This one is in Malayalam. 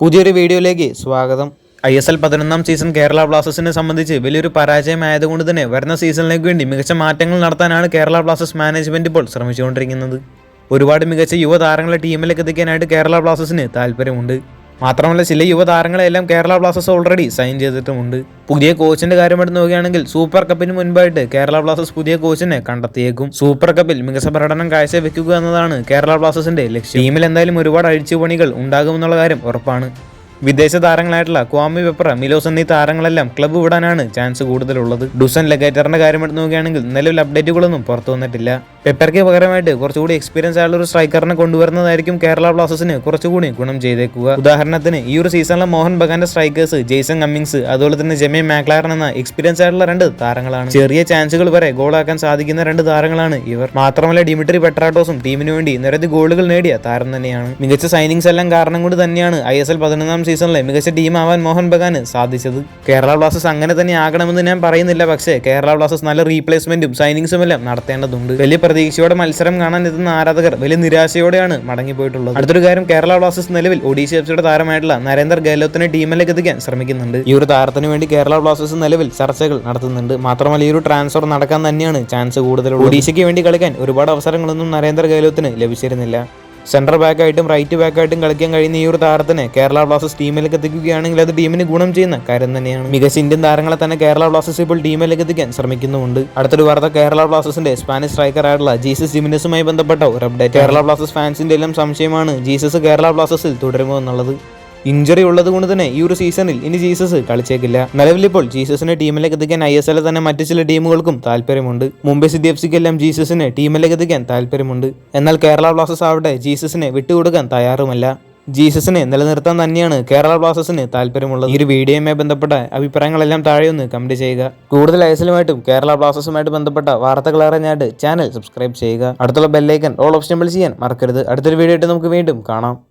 പുതിയൊരു വീഡിയോയിലേക്ക് സ്വാഗതം. ഐ എസ് എൽ പതിനൊന്നാം സീസൺ കേരള ബ്ലാസ്റ്റേഴ്സിനെ സംബന്ധിച്ച് വലിയൊരു പരാജയമായതുകൊണ്ട് തന്നെ വരുന്ന സീസണിലേക്ക് വേണ്ടി മികച്ച മാറ്റങ്ങൾ നടത്താനാണ് കേരള ബ്ലാസ്റ്റേഴ്സ് മാനേജ്മെന്റ് ഇപ്പോൾ ശ്രമിച്ചുകൊണ്ടിരിക്കുന്നത്. ഒരുപാട് മികച്ച യുവതാരങ്ങളെ ടീമിലേക്ക് എത്തിക്കാനായിട്ട് കേരള ബ്ലാസ്റ്റേഴ്സിന് താല്പര്യമുണ്ട്. മാത്രമല്ല ചില യുവതാരങ്ങളെല്ലാം കേരള ബ്ലാസ്റ്റേഴ്സ് ഓൾറെഡി സൈൻ ചെയ്തിട്ടുമുണ്ട്. പുതിയ കോച്ചിന്റെ കാര്യം എടുത്ത് നോക്കുകയാണെങ്കിൽ സൂപ്പർ കപ്പിന് മുൻപായിട്ട് കേരള ബ്ലാസ്റ്റേഴ്സ് പുതിയ കോച്ചിനെ കണ്ടെത്തിയേക്കും. സൂപ്പർ കപ്പിൽ മികച്ച പ്രകടനം കാഴ്ചവെക്കുക എന്നതാണ് കേരള ബ്ലാസ്റ്റേഴ്സിന്റെ ലക്ഷ്യം. ടീമിൽ എന്തായാലും ഒരുപാട് അഴിച്ചുപണികൾ ഉണ്ടാകുമെന്നുള്ള കാര്യം ഉറപ്പാണ്. വിദേശ താരങ്ങളായിട്ടുള്ള ക്വാമി വെപ്ര മിലോസ് എന്നീ താരങ്ങളെല്ലാം ക്ലബ്ബ് വിടാനാണ് ചാൻസ് കൂടുതലുള്ളത്. ഡുസൻ ലഗേറ്ററിന്റെ കാര്യം എടുത്ത് നോക്കുകയാണെങ്കിൽ നിലവിൽ അപ്ഡേറ്റുകളൊന്നും പുറത്തു വന്നിട്ടില്ല. പെപ്പർക്ക് പകരമായിട്ട് കുറച്ചുകൂടി എക്സ്പീരിയൻസ് ആയുള്ള ഒരു സ്ട്രൈക്കറിനെ കൊണ്ടുവരുന്നതായിരിക്കും കേരള ബ്ലാസ്റ്റേഴ്സിന് കുറച്ചുകൂടി ഗുണം ചെയ്തേക്കുക. ഉദാഹരണത്തിന് ഈ ഒരു സീസണിലെ മോഹൻ ബഗാന്റെ സ്ട്രൈക്കേഴ്സ് ജെയ്സൺ കമ്മിങ്സ് അതുപോലെ തന്നെ ജെമി മാക്ലാറൻ എന്ന എക്സ്പീരിയൻസ് ആയിട്ടുള്ള രണ്ട് താരങ്ങളാണ്. ചെറിയ ചാൻസുകൾ വരെ ഗോളാക്കാൻ സാധിക്കുന്ന രണ്ട് താരങ്ങളാണ് ഇവർ. മാത്രമല്ല ഡിമിട്രി പെട്രാട്ടോസും ടീമിന് വേണ്ടി നിരവധി ഗോളുകൾ നേടിയ താരം തന്നെയാണ്. മികച്ച സൈനിങ്സ് എല്ലാം കാരണം കൊണ്ട് തന്നെയാണ് ഐ എസ് എൽ പതിനൊന്നാം സീസണിലെ മികച്ച ടീമാവാൻ മോഹൻ ബഗാന് സാധിച്ചത് കേരള ബ്ലാസ്റ്റേഴ്സ് അങ്ങനെ തന്നെ ആകണമെന്ന് ഞാൻ പറയുന്നില്ല. പക്ഷേ കേരള ബ്ലാസ്റ്റേഴ്സ് നല്ല റീപ്ലേസ്മെന്റും സൈനിങ്സും എല്ലാം നടത്തേണ്ടതുണ്ട്. വലിയ പ്രതീക്ഷയോടെ മത്സരം കാണാൻ എത്തുന്ന ആരാധകർ വലിയ നിരാശയോടെയാണ് മടങ്ങിപ്പോയിട്ടുള്ളത്. അടുത്തൊരു കാര്യം കേരള ബ്ലാസ്റ്റേഴ്സ് നിലവിൽ ഒഡീഷ എഫ് സിയുടെ താരമായിട്ടുള്ള നരേന്ദർ ഗെഹ്ലോത്തിനെ ടീമിലേക്ക് എത്തിക്കാൻ ശ്രമിക്കുന്നുണ്ട്. ഈ ഒരു താരത്തിന് വേണ്ടി കേരള ബ്ലാസ്റ്റേഴ്സ് നിലവിൽ ചർച്ചകൾ നടത്തുന്നുണ്ട്. മാത്രമല്ല ഈ ഒരു ട്രാൻസ്ഫർ നടക്കാൻ തന്നെയാണ് ചാൻസ് കൂടുതലുള്ളത്. ഒഡീഷയ്ക്ക് വേണ്ടി കളിക്കാൻ ഒരുപാട് അവസരങ്ങളൊന്നും നരേന്ദർ ഗെഹ്ലോത്തിന് ലഭിച്ചിരുന്നില്ല. സെൻട്രൽ ബാക്കായിട്ടും റൈറ്റ് ബാക്കായിട്ടും കളിക്കാൻ കഴിയുന്ന ഈ ഒരു താരത്തിനെ കേരള ബ്ലാസ്റ്റേഴ്സ് ടീമിലേക്ക് എത്തിക്കുകയാണെങ്കിൽ അത് ടീമിന് ഗുണം ചെയ്യുന്ന കാര്യം തന്നെയാണ്. മികച്ച ഇന്ത്യൻ താരങ്ങളെ തന്നെ കേരള ബ്ലാസ്റ്റേഴ്സ് ഇപ്പോൾ ടീമിലേക്ക് എത്തിക്കാൻ ശ്രമിക്കുന്നുമുണ്ട്. അടുത്തൊരു വാർത്ത കേരള ബ്ലാസ്റ്റേഴ്സിന്റെ സ്പാനിഷ് സ്ട്രൈക്കർ ആയിട്ടുള്ള ജീസസ് ജിമിനസുമായി ബന്ധപ്പെട്ട ഒരു അപ്ഡേറ്റ് കേരള ബ്ലാസ്റ്റേഴ്സ് ഫാൻസിന്റെ എല്ലാം സംശയമാണ് ജീസസ് കേരള ബ്ലാസ്റ്റേഴ്സിൽ തുടരുമോ എന്നുള്ളത്. ഇഞ്ചറി ഉള്ളത് കൊണ്ട് തന്നെ ഈ ഒരു സീസണിൽ ഇനി ജീസസ് കളിച്ചേക്കില്ല. നിലവിലിപ്പോൾ ജീസസിനെ ടീമിലേക്ക് എത്തിക്കാൻ ഐ എസ് എൽ തന്നെ മറ്റു ചില ടീമുകൾക്കും താല്പര്യമുണ്ട്. മുംബൈ സിറ്റി എഫ് സിക്കെല്ലാം ജീസസിനെ ടീമിലേക്ക് എത്തിക്കാൻ താല്പര്യമുണ്ട്. എന്നാൽ കേരള ബ്ലാസ്റ്റേഴ്സ് ആവട്ടെ ജീസസിനെ വിട്ടുകൊടുക്കാൻ തയ്യാറുമല്ല. ജീസസിനെ നിലനിർത്താൻ തന്നെയാണ് കേരള ബ്ലാസ്റ്റേഴ്സിന് താല്പര്യമുള്ളത്. ഈ ഒരു വീഡിയോയുമായി ബന്ധപ്പെട്ട അഭിപ്രായങ്ങളെല്ലാം താഴെ ഒന്ന് കമന്റ് ചെയ്യുക. കൂടുതൽ ഐസലുമായിട്ടും കേരള ബ്ലാസ്റ്റേഴ്സുമായിട്ട് ബന്ധപ്പെട്ട വാർത്തകൾ അറിഞ്ഞായിട്ട് ചാനൽ സബ്സ്ക്രൈബ് ചെയ്യുക. അടുത്തുള്ള ബെല്ലൈക്കൻ ഓൾ ഓപ്ഷൻ ചെയ്യാൻ മറക്കരുത്. അടുത്തൊരു വീഡിയോ ആയിട്ട് നമുക്ക് വീണ്ടും കാണാം.